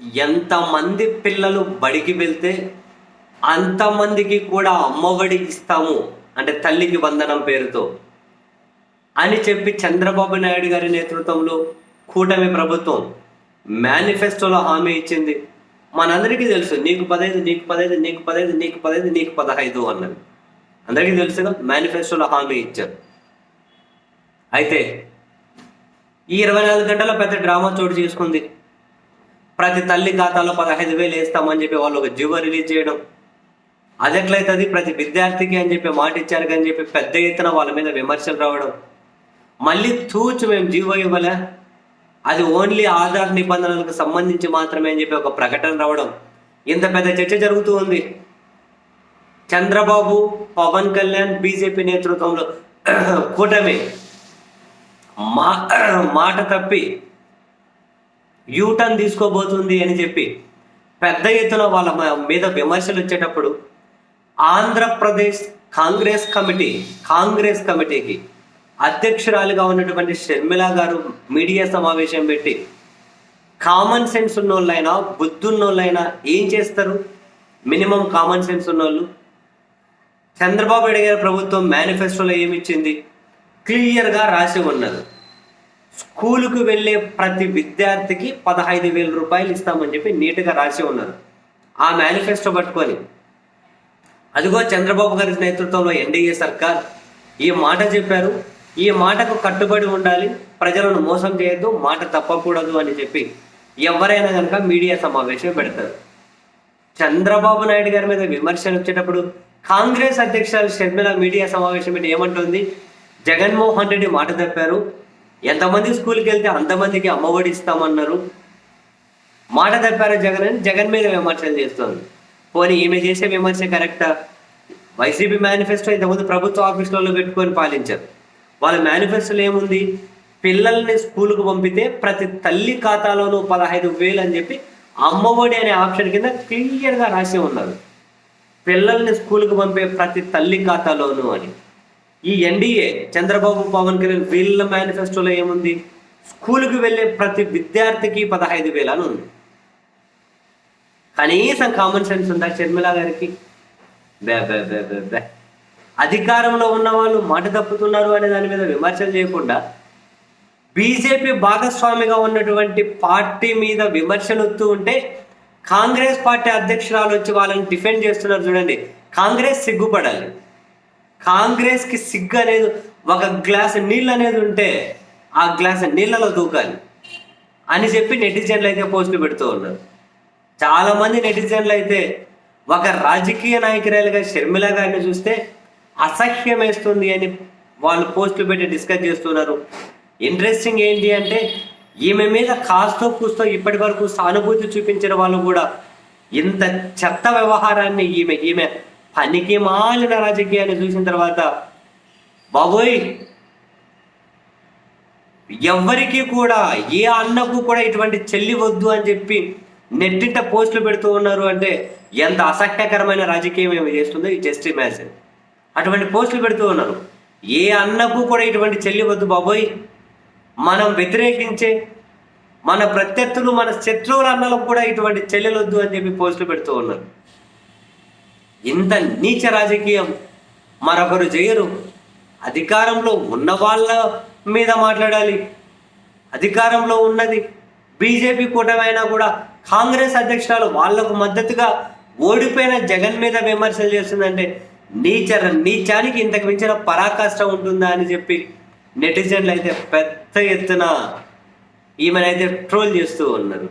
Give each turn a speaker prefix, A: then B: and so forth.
A: ఎంతమంది పిల్లలు బడికి వెళ్తే అంతమందికి కూడా అమ్మఒడి ఇస్తాము అంటే తల్లికి వందనం పేరుతో అని చెప్పి చంద్రబాబు నాయుడు గారి నేతృత్వంలో కూటమి ప్రభుత్వం మేనిఫెస్టోలో హామీ ఇచ్చింది. మనందరికీ తెలుసు నీకు పదహైదు నీకు పదహైదు నీకు పదహైదు నీకు పదహైదు నీకు పదహైదు అన్నది. అందరికీ తెలుసుగా మేనిఫెస్టోలో హామీ ఇచ్చారు. అయితే ఈ ఇరవై నాలుగు గంటల పెద్ద డ్రామా చోటు చేసుకుంది. ప్రతి తల్లి ఖాతాలో పదహైదు వేలు వేస్తామని చెప్పి వాళ్ళు ఒక జీవో రిలీజ్ చేయడం. అది ఎట్లయితుంది ప్రతి విద్యార్థికి అని చెప్పి మాట ఇచ్చారు అని చెప్పి పెద్ద ఎత్తున వాళ్ళ మీద విమర్శలు రావడం. మళ్ళీ తూచు మేము జీవో ఇవ్వలే. అది ఓన్లీ ఆధార్ నిబంధనలకు సంబంధించి మాత్రమే అని చెప్పి ఒక ప్రకటన రావడం. ఇంత పెద్ద చర్చ జరుగుతూ ఉంది. చంద్రబాబు పవన్ కళ్యాణ్ బీజేపీ నేతృత్వంలో కూటమి మా మాట తప్పి యూటర్న్ తీసుకోబోతుంది అని చెప్పి పెద్ద ఎత్తున వాళ్ళ మీద విమర్శలు వచ్చేటప్పుడు ఆంధ్రప్రదేశ్ కాంగ్రెస్ కమిటీ కాంగ్రెస్ కమిటీకి అధ్యక్షురాలుగా ఉన్నటువంటి షర్మిల గారు మీడియా సమావేశం పెట్టి కామన్ సెన్స్ ఉన్నోళ్ళైనా బుద్ధున్నోళ్ళైనా ఏం చేస్తారు? మినిమం కామన్ సెన్స్ ఉన్నోళ్ళు. చంద్రబాబు నాయుడు గారి ప్రభుత్వం మేనిఫెస్టోలో ఏమిచ్చింది క్లియర్గా రాసి ఉన్నది. స్కూలుకు వెళ్ళే ప్రతి విద్యార్థికి పదహైదు వేల రూపాయలు ఇస్తామని చెప్పి నీట్గా రాసి ఉన్నారు. ఆ మేనిఫెస్టో పట్టుకొని. అదిగో చంద్రబాబు గారి నేతృత్వంలో ఎన్డీఏ సర్కార్ ఈ మాట చెప్పారు. ఈ మాటకు కట్టుబడి ఉండాలి. ప్రజలను మోసం చేయొద్దు మాట తప్పకూడదు అని చెప్పి ఎవరైనా కనుక మీడియా సమావేశం పెడతారు. చంద్రబాబు నాయుడు గారి మీద విమర్శలు వచ్చేటప్పుడు కాంగ్రెస్ అధ్యక్షురాలు షర్మిల మీడియా సమావేశం ఏమంటుంది? జగన్మోహన్ రెడ్డి మాట తప్పారు. ఎంతమంది స్కూల్కి వెళ్తే అంతమందికి అమ్మఒడి ఇస్తామన్నారు? మాట తప్పారు జగన్? అని జగన్ మీద విమర్శలు చేస్తుంది. పోనీ ఈమె చేసే విమర్శ కరెక్టా వైసీపీ మేనిఫెస్టో ఇంతకుముందు ప్రభుత్వ ఆఫీసులలో పెట్టుకొని పాలించారు. వాళ్ళ మేనిఫెస్టోలో ఏముంది? పిల్లల్ని స్కూల్కు పంపితే ప్రతి తల్లి ఖాతాలోనూ పదహైదు వేలు అని చెప్పి అమ్మఒడి అనే ఆప్షన్ కింద క్లియర్గా రాసి ఉన్నారు. పిల్లల్ని స్కూల్కి పంపే ప్రతి తల్లి ఖాతాలోనూ అని. ఈ ఎన్డీఏ చంద్రబాబు పవన్ కళ్యాణ్ వీళ్ళ మేనిఫెస్టోలో ఏముంది? స్కూల్కి వెళ్ళే ప్రతి విద్యార్థికి పదహైదు వేలు అని ఉంది. కనీసం కామన్ సెన్స్ ఉందా షర్మిల గారికి? బే బే బే అధికారంలో ఉన్న వాళ్ళు మాట తప్పుతున్నారు అనే దాని మీద విమర్శలు చేయకుండా బీజేపీ భాగస్వామిగా ఉన్నటువంటి పార్టీ మీద విమర్శలు వస్తూ ఉంటే కాంగ్రెస్ పార్టీ అధ్యక్షురాలు వచ్చి వాళ్ళని డిఫెండ్ చేస్తున్నారు చూడండి. కాంగ్రెస్ సిగ్గుపడాలి. కాంగ్రెస్కి సిగ్గు అనేది ఒక గ్లాస్ నీళ్ళు అనేది ఉంటే ఆ గ్లాస్ నీళ్ళలో దూకాలి. అని చెప్పి నెటిజన్లు అయితే పోస్టులు పెడుతూ ఉన్నారు. చాలా మంది నెటిజన్లు అయితే ఒక రాజకీయ నాయకురాలుగా షర్మిల గారిని చూస్తే అసహ్యం వేస్తుంది అని వాళ్ళు పోస్టులు పెట్టి డిస్కస్ చేస్తున్నారు. ఇంట్రెస్టింగ్ ఏంటి అంటే ఈమె మీద కాస్తో కూస్తో ఇప్పటి వరకు సానుభూతి చూపించిన వాళ్ళు కూడా ఇంత చెత్త వ్యవహారాన్ని ఈమె ఈమె పనికి మాలిన రాజకీయాన్ని చూసిన తర్వాత బాబోయ్ ఎవ్వరికీ కూడా ఏ అన్నకు కూడా ఇటువంటి చెల్లి వద్దు అని చెప్పి నెట్టింట పోస్టులు పెడుతూ ఉన్నారు అంటే ఎంత అసహ్యకరమైన రాజకీయం ఏమి చేస్తుందో ఈ జస్ట్ ఇమాజిన్ అటువంటి పోస్టులు పెడుతూ ఉన్నారు. ఏ అన్నకు కూడా ఇటువంటి చెల్లి వద్దు బాబోయ్. మనం వ్యతిరేకించే మన ప్రత్యర్థులు మన శత్రువుల అన్నలకు కూడా ఇటువంటి చెల్లెలు వద్దు అని చెప్పి పోస్టులు పెడుతూ ఉన్నారు. ఇంత నీచ రాజకీయం మరొకరు చేయరు. అధికారంలో ఉన్న వాళ్ళ మీద మాట్లాడాలి. అధికారంలో ఉన్నది బీజేపీ కూటమైనా కూడా కాంగ్రెస్ అధ్యక్షురాలు వాళ్ళకు మద్దతుగా ఓడిపోయిన జగన్ మీద విమర్శలు చేస్తుందంటే నీచ నీచానికి ఇంతకు మించిన పరాకాష్ట ఉంటుందా అని చెప్పి నెటిజన్లు అయితే పెద్ద ఎత్తున ఈమెనైతే ట్రోల్ చేస్తూ ఉన్నారు.